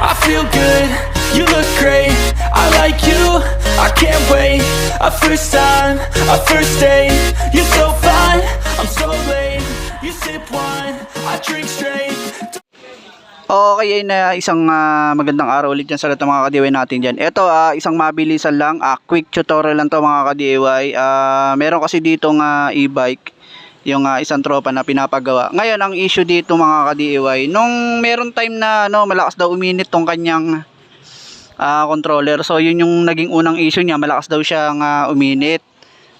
I feel good, you look great. I like you, I can't wait. A first time, a first date. You're so fine, I'm so late. You sip wine, I drink straight. Okay, na isang ah, magandang araw ulit dyan sa lahat ng mga ka-DIY natin dyan. Ito, ah, isang mabilisan lang, ah, quick tutorial lang to mga ka-DIY. Ah, meron kasi dito nga e-bike, yung ah, isang tropa na pinapagawa. Ngayon, ang issue dito mga ka-DIY, nung meron time na ano, malakas daw uminit tong kanyang ah, controller. So, yun yung naging unang issue niya, malakas daw siya nga uminit.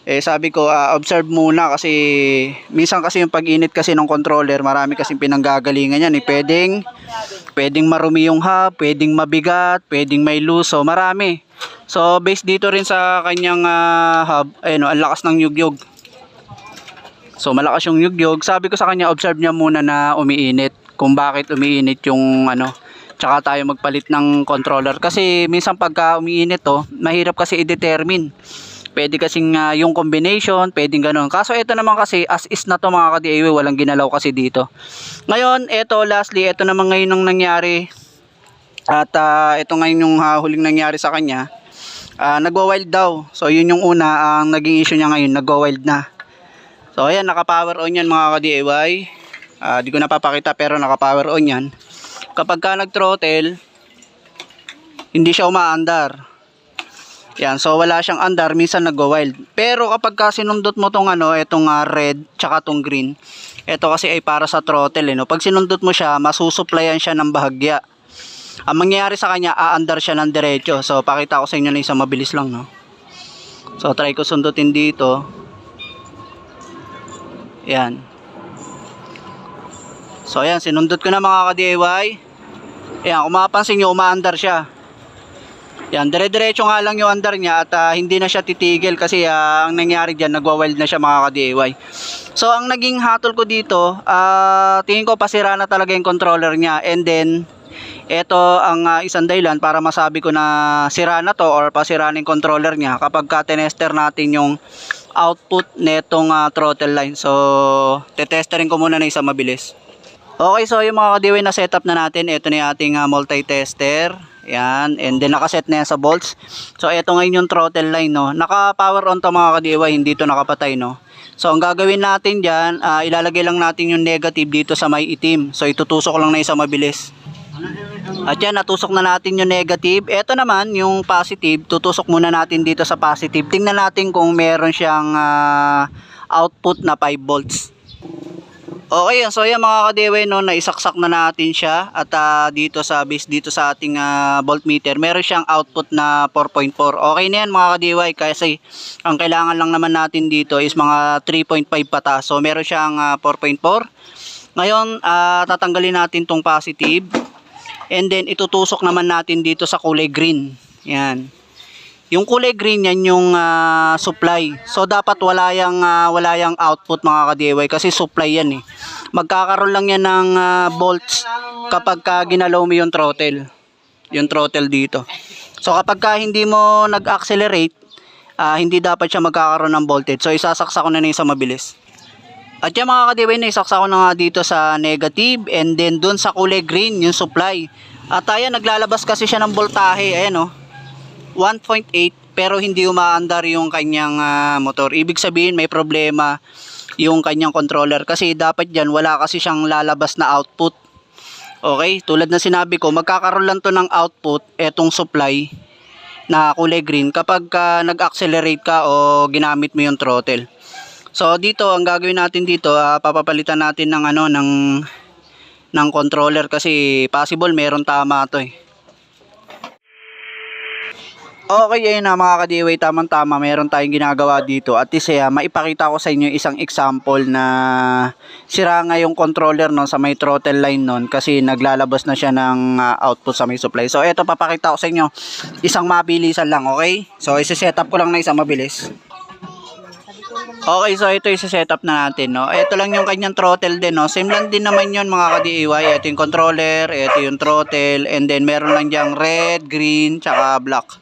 Eh sabi ko, ah, observe muna kasi minsan kasi yung pag-init kasi ng controller, marami kasing pinanggagalingan yan. Eh. Pwedeng, pwedeng marumi yung hub, pwedeng mabigat, pwedeng may loose, so marami. So based dito rin sa kanyang ah, hub, ayun, ang lakas ng yugyug. So malakas yung yugyug. Sabi ko sa kanya, observe niya muna na umiinit. Kung bakit umiinit yung ano, tsaka tayo magpalit ng controller. Kasi minsan pagka umiinit to, mahirap kasi i-determine. Pwede kasing ah, yung combination, pwedeng ganun. Kaso ito naman kasi as is na to mga ka-DIY, walang ginalaw kasi dito. Ngayon, ito lastly, ito naman ngayon ang nangyari. At ah, ito ngayon yung ah, huling nangyari sa kanya. Ah, nagwa-wild daw. So yun yung una, ang naging issue niya ngayon, nagwa-wild na. So ayan, naka-power on yan mga ka-DIY. Ah, di ko napapakita pero naka-power on yan. Kapag ka nag-throttle, hindi siya umaandar. Yan, so wala siyang andar, minsan nagwa-wild. Pero kapag ka sinundot mo tong ano, itong ah, red, tsaka tong green, ito kasi ay para sa throttle, eh, no? Pag sinundot mo siya, masusuplayan siya ng bahagya. Ang mangyayari sa kanya, aandar siya ng diretso. So, pakita ko sa inyo na isang mabilis lang, no? So, try ko sundutin dito. Yan. So, ayan, sinundot ko na mga ka-DIY. Ayan, kung mapapansin nyo, umaandar siya. Yan, dire-diretso nga lang yung andar niya at ah, hindi na siya titigil kasi ah, ang nangyari diyan nagwa-wild na siya mga ka-DIY. So ang naging hatol ko dito, ah, tingin ko pasira na talaga yung controller niya and then ito ang ah, isang dahilan para masabi ko na sira na to or pasira na yung controller niya kapag ka tinester natin yung output netong ah, throttle line. So tetesterin ko muna na isang mabilis. Okay, so yung mga kadiway na setup na natin, ito na yung ating ah, multi-tester. Yan, and then nakaset na yan sa bolts. So ito ngayon yung throttle line, no. Naka-power on to mga kadiway, hindi to nakapatay, no. So ang gagawin natin diyan, ilalagay lang natin yung negative dito sa may itim. So itutusok lang na isa mabilis. At yan, natusok na natin yung negative. Ito naman, yung positive, tutusok muna natin dito sa positive. Tingnan natin kung meron siyang ah, output na 5 volts. Okay, so yan mga kadewe no, naisaksak na natin siya at ah, dito sa base dito sa ating ah, voltmeter, meron siyang output na 4.4. Okay na yan mga kadewe kasi ang kailangan lang naman natin dito is mga 3.5 pataas. So meron siyang ah, 4.4. Ngayon, ah, tatanggalin natin tong positive and then itutusok naman natin dito sa kulay green. Yan. Yung kulay green yan yung ah, supply. So dapat wala yang ah, wala yang output mga ka-DIY kasi supply yan eh. Magkakaroon lang yan ng ah, volts kapag ka ginalaw mo yung throttle. Yung throttle dito. So kapag ka hindi mo nag-accelerate, ah, hindi dapat siya magkakaroon ng voltage. So isasaksa ko na na isang mabilis. At yung mga ka-DIY na isaksa ko na nga dito sa negative and then dun sa kulay green yung supply. At ayan naglalabas kasi siya ng voltahe. Ayan oh. 1.8 pero hindi umaandar yung kanyang ah, motor. Ibig sabihin may problema yung kanyang controller kasi dapat dyan wala kasi siyang lalabas na output. Okay, tulad na sinabi ko, magkakaroon lang to ng output etong supply na kulay green kapag ka nag-accelerate ka o ginamit mo yung throttle. So dito ang gagawin natin dito, ah, papapalitan natin ng ano ng ng controller kasi possible meron tama to eh. Okay, ayun na mga ka-DIY, tamang-tama, meron tayong ginagawa dito. At least, eh, maipakita ko sa inyo isang example na sira nga yung controller no, sa may throttle line nun kasi naglalabas na siya ng ah, output sa may supply. So, eto, papakita ko sa inyo isang mabilisan lang, okay? So, isi-set up ko lang na isang mabilis. Okay, so ito yung setup na natin, no? Ito lang yung kanyang throttle din, no? Same lang din naman yun, mga ka-DIY. Ito yung controller, ito yung throttle, and then meron lang diyang red, green, tsaka black.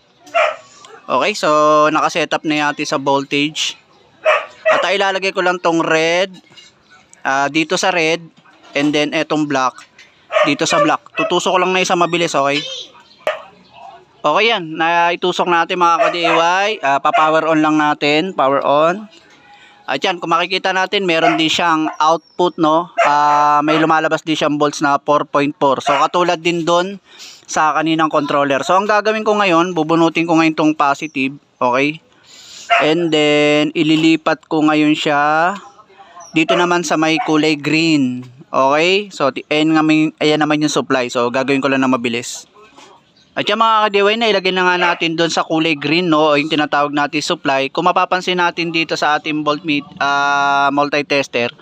Okay, so naka-setup na natin sa voltage. At ah, ilalagay ko lang tong red ah, dito sa red and then etong black dito sa block. Tutusok ko lang na isa mabilis, okay? Okay yan, naitusok natin mga ka-DIY. Ah, pa-power on lang natin, power on. At yan, kung makikita natin, meron din siyang output, no? Ah, may lumalabas din siyang volts na 4.4. So, katulad din doon sa kaninang controller. So, ang gagawin ko ngayon, bubunutin ko ngayon tong positive, okay? And then, ililipat ko ngayon siya dito naman sa may kulay green. Okay? So, ayan, nga may, ayan naman yung supply. So, gagawin ko lang na mabilis. At yung mga kadiway na ilagay na nga natin doon sa kulay green no o yung tinatawag natin supply. Kung mapapansin natin dito sa ating voltmeter ah multi-tester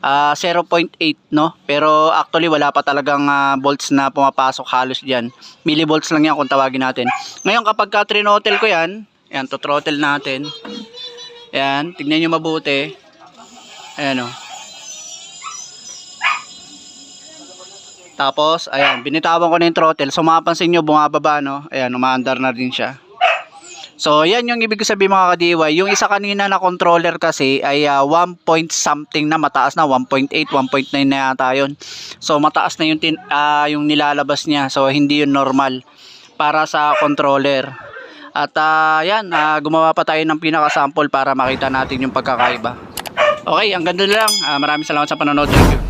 ah 0.8 no pero actually wala pa talagang ah, volts na pumapasok halos diyan. Millivolts lang yan kung tawagin natin. Ngayon kapag ka throttle ko yan, yan to throttle natin. Yan, tignan niyo mabuti. Ayan o. Tapos, ayan, binitawan ko na yung throttle. So, mapapansin nyo, bumababa, no? Ayan, umaandar na rin siya. So, yan yung ibig sabihin mga ka-DIY. Yung isa kanina na controller kasi ay ah, 1 point something na mataas na. 1.8, 1.9 na yata yun. So, mataas na yung, tin, ah, yung nilalabas niya. So, hindi yun normal para sa controller. At ah, yan, ah, gumawa pa tayo ng pinaka-sample para makita natin yung pagkakaiba. Okay, ang ganda lang. Ah, maraming salamat sa panonood. Thank you.